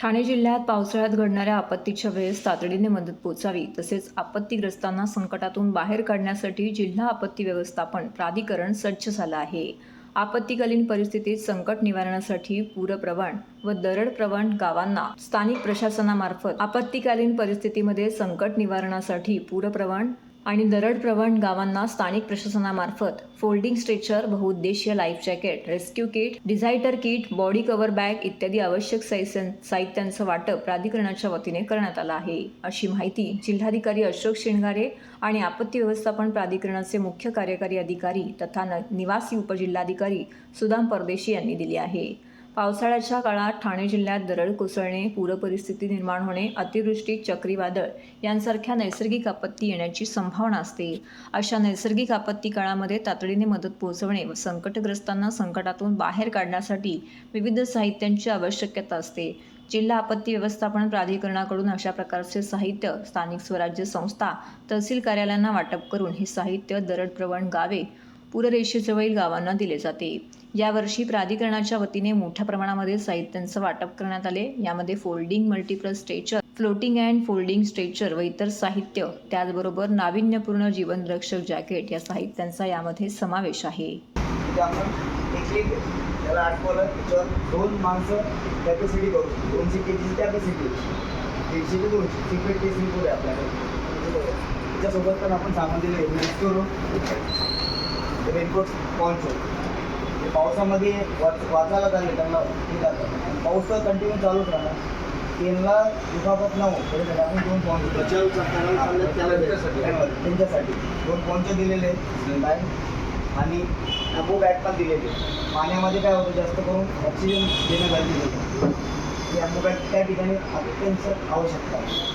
ठाणे जिल्ह्यात पावसाळ्यात घडणाऱ्या आपत्तीच्या वेळेस तातडीने मदत पोचावी तसेच आपत्तीग्रस्तांना संकटातून बाहेर काढण्यासाठी जिल्हा आपत्ती व्यवस्थापन प्राधिकरण सज्ज झालं आहे. आपत्तीकालीन परिस्थितीत संकट निवारणासाठी पूरप्रवण व दरडप्रवण गावांना स्थानिक प्रशासनामार्फत आपत्तीकालीन परिस्थितीमध्ये संकट निवारणासाठी पूरप्रवण आणि दरड प्रवण गावांना स्थानिक प्रशासनामार्फत फोल्डिंग स्ट्रेचर बहुउद्देशीय life jacket rescue kit disaster kit body cover bag इत्यादी आवश्यक साहित्यांचं वाटप प्राधिकरणाच्या वतीने करण्यात आलं आहे. अशी माहिती जिल्हाधिकारी अशोक शिणगारे आणि आपत्ती व्यवस्थापन प्राधिकरणाचे मुख्य कार्यकारी अधिकारी तथा न- निवासी उपजिल्हाधिकारी सुदाम परदेशी यांनी दिली आहे. पावसाळ्याच्या काळात ठाणे जिल्ह्यात दरड कोसळणे पूरपरिस्थिती निर्माण होणे अतिवृष्टी चक्रीवादळ यांसारख्या नैसर्गिक आपत्ती येण्याची संभावना असते. अशा नैसर्गिक आपत्ती काळामध्ये तातडीने मदत पोहोचवणे व संकटग्रस्तांना संकटातून बाहेर काढण्यासाठी विविध साहित्यांची आवश्यकता असते. जिल्हा आपत्ती व्यवस्थापन प्राधिकरणाकडून अशा प्रकारचे साहित्य स्थानिक स्वराज्य संस्था तहसील कार्यालयांना वाटप करून हे साहित्य दरडप्रवण गावे पूररेषेजवळील गावांना दिले जाते. यावर्षी प्राधिकरणाच्या वतीने मोठ्या प्रमाणामध्ये साहित्यांचं वाटप करण्यात आले. यामध्ये folding multiple stretcher floating and folding stretcher व इतर साहित्य त्याचबरोबर नाविन्यपूर्ण जीवनरक्षक जॅकेट या साहित्यांचा यामध्ये समावेश आहे. त्याला आठवलं त्याच्यावर दोन माणसं कॅपॅसिटी करू दोनशे के जीची कॅपॅसिटी दीडशे ते दोनशे सिक्रेट टेस्टिंग करू आपल्याकडे. त्याच्यासोबत पण आपण सामान दिले हेल्मेट करू रेनकोट पॉन्चो ते पावसामध्ये वाच वाचायला चालले त्यांना हे जातं. पाऊस तर कंटिन्यू चालूच राहणार. त्यांना दुखापत न हो त्याच्यासाठी आपण दोन पॉन्चो त्यांच्यासाठी. दोन पॉन्चो दिलेले आहेत आणि नको बॅग पण दिलेली. पाण्यामध्ये काय होतं जास्त करून ऑक्सिजन देणं गरजेचं होतं ती त्या ठिकाणी अत्यंत आवश्यकता आहे.